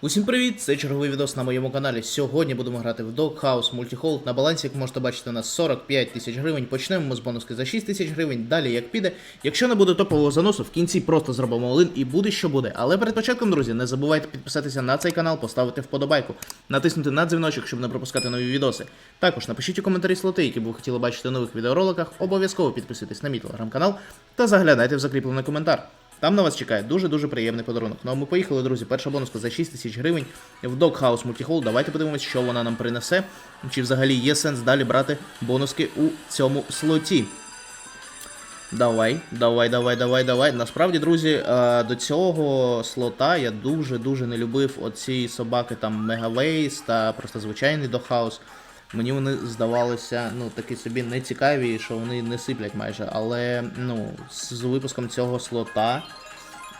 Усім привіт! Це черговий відос на моєму каналі. Сьогодні будемо грати в Doghouse Multihold. На балансі, як можете бачити, у нас 45 тисяч гривень. Почнемо ми з бонуски за 6 тисяч гривень. Далі як піде. Якщо не буде топового заносу, в кінці просто зробимо олин і буде що буде. Але перед початком, друзі, не забувайте підписатися на цей канал, поставити вподобайку, натиснути на дзвіночок, щоб не пропускати нові відоси. Також напишіть у коментарі слоти, які б ви хотіли бачити в нових відеороликах. Обов'язково підписуйтесь на мій телеграм-канал та заглядайте в закріплений коментар. Там на вас чекає дуже-дуже приємний подарунок. Ну а ми поїхали, друзі. Перша бонуска за 6 тисяч гривень в Doghouse Multihall. Давайте подивимось, що вона нам принесе. Чи взагалі є сенс далі брати бонуски у цьому слоті. Давай, давай, давай, давай, давай. Насправді, друзі, е, до цього слота я дуже-дуже не любив оці собаки там Мегавейс та просто звичайний Doghouse. Мені вони здавалися, ну, такі собі нецікаві, що вони не сиплять майже. Але ну, з випуском цього слота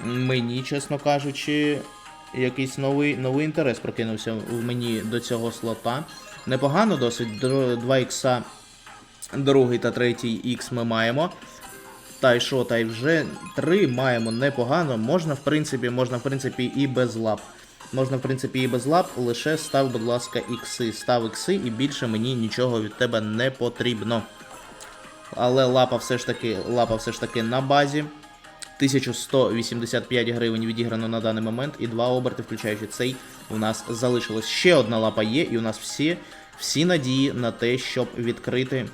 мені, чесно кажучи, якийсь новий, новий інтерес прокинувся в мені до цього слота. Непогано досить. 2 ікса, другий та третій ікс ми маємо. Та й що, та й вже три маємо непогано. Можна, в принципі, можна, в принципі, і без лап. Можна, в принципі, і без лап, лише став, будь ласка, ікси. Став ікси, і більше мені нічого від тебе не потрібно. Але лапа все ж таки, лапа все ж таки на базі. 1185 гривень відіграно на даний момент, і два оберти, включаючи цей, у нас залишилось. Ще одна лапа є, і у нас всі, всі надії на те, щоб відкрити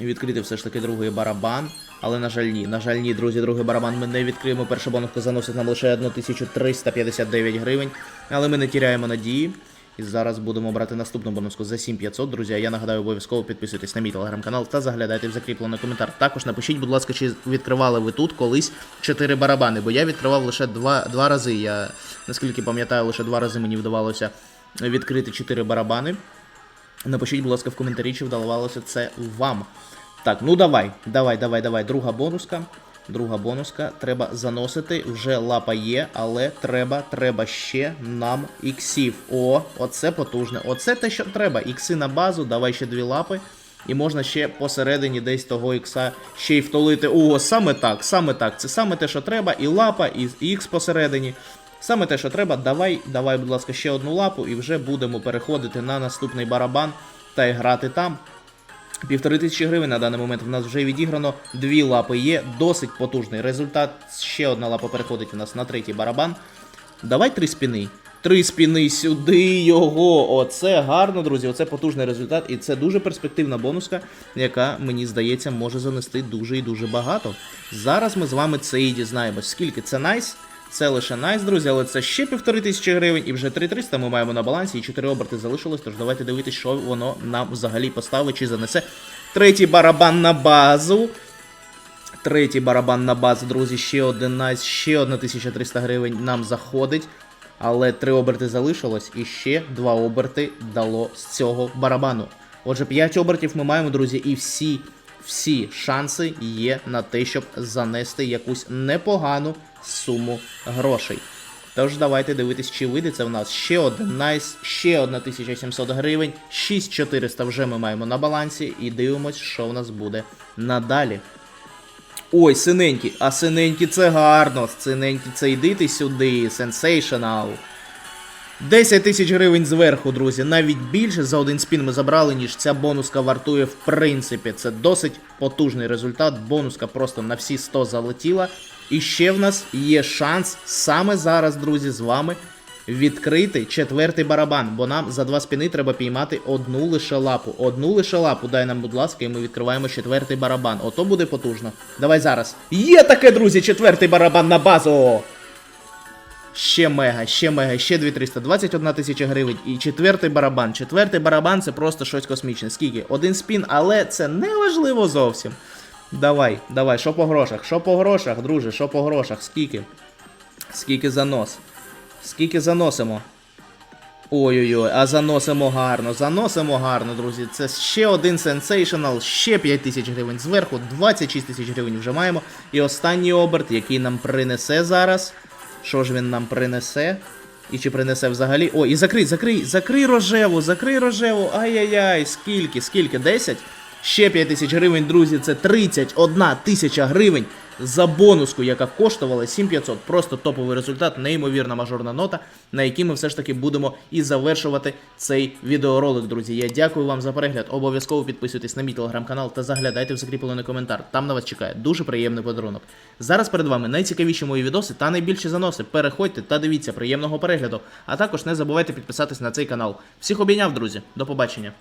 відкрити все ж таки другий барабан. Але, на жаль, ні. На жаль, ні, друзі, другий барабан ми не відкриємо. Перша бонуска заносить нам лише 1359 гривень. Але ми не тіряємо надії. І зараз будемо брати наступну бонуску за 7500, друзі. Я нагадаю, обов'язково підписуйтесь на мій телеграм-канал та заглядайте в закріплений коментар. Також напишіть, будь ласка, чи відкривали ви тут колись 4 барабани, бо я відкривав лише 2, 2 рази. Я, наскільки пам'ятаю, лише 2 рази мені вдавалося відкрити 4 барабани. Напишіть, будь ласка, в коментарі, чи вдавалося це вам. Так, ну давай, давай, давай, давай. Друга бонуска. Друга бонуска. Треба заносити. Вже лапа є, але треба, треба ще нам іксів. О, оце потужне. Оце те, що треба. Ікси на базу, давай ще дві лапи. І можна ще посередині десь того ікса ще й втолити. О, саме так, саме так. Це саме те, що треба. І лапа, і ікс посередині. Саме те, що треба, давай, давай, будь ласка, ще одну лапу, і вже будемо переходити на наступний барабан та й грати там. Півтори тисячі гривень на даний момент в нас вже відіграно. Дві лапи є, досить потужний результат. Ще одна лапа переходить у нас на третій барабан. Давай три спіни. Три спіни сюди його. Оце гарно, друзі. Оце потужний результат. І це дуже перспективна бонуска, яка, мені здається, може занести дуже і дуже багато. Зараз ми з вами це і дізнаємось. Скільки це найс? Це лише найс, друзі, але це ще півтори тисячі гривень, і вже 3300 ми маємо на балансі, і 4 оберти залишилось, тож давайте дивитися, що воно нам взагалі поставить чи занесе. Третій барабан на базу. Третій барабан на базу, друзі, ще один найс, ще 1300 гривень нам заходить. Але три оберти залишилось, і ще два оберти дало з цього барабану. Отже, 5 обертів ми маємо, друзі, і всі, всі шанси є на те, щоб занести якусь непогану суму грошей. Тож давайте дивитись, чи вийде це в нас ще один найс, ще 1700 гривень, 6400 вже ми маємо на балансі, і дивимось, що в нас буде надалі. Ой, синенькі, а синенькі це гарно. Синенькі це йдите сюди, сенсейшнал. 10 тисяч гривень зверху, друзі. Навіть більше за один спін ми забрали, ніж ця бонуска вартує в принципі. Це досить потужний результат. Бонуска просто на всі 100 залетіла. І ще в нас є шанс саме зараз, друзі, з вами відкрити четвертий барабан, бо нам за два спіни треба піймати одну лише лапу. Одну лише лапу дай нам, будь ласка, і ми відкриваємо четвертий барабан. Ото буде потужно. Давай зараз. Є таке, друзі, четвертий барабан на базу! Ще мега, ще мега, ще 2300, 21 тисяча гривень. І четвертий барабан. Четвертий барабан це просто щось космічне. Скільки? Один спін, але це не важливо зовсім. Давай, давай, що по грошах? Що по грошах, друже, що по грошах? Скільки? Скільки занос? Скільки заносимо? Ой-ой-ой, а заносимо гарно, заносимо гарно, друзі. Це ще один сенсейшнл, ще 5 тисяч гривень зверху, 26 тисяч гривень вже маємо. І останній оберт, який нам принесе зараз. Що ж він нам принесе? І чи принесе взагалі. О, і закрий, закрий, закрий рожеву, закрий рожеву. Ай-яй-яй, скільки, скільки? 10? Ще 5 тисяч гривень, друзі, це 31 тисяча гривень за бонуску, яка коштувала 7500. Просто топовий результат, неймовірна мажорна нота, на якій ми все ж таки будемо і завершувати цей відеоролик, друзі. Я дякую вам за перегляд. Обов'язково підписуйтесь на мій телеграм-канал та заглядайте в закріплений коментар. Там на вас чекає дуже приємний подарунок. Зараз перед вами найцікавіші мої відоси та найбільші заноси. Переходьте та дивіться приємного перегляду. А також не забувайте підписатись на цей канал. Всіх обійняв, друзі. До побачення.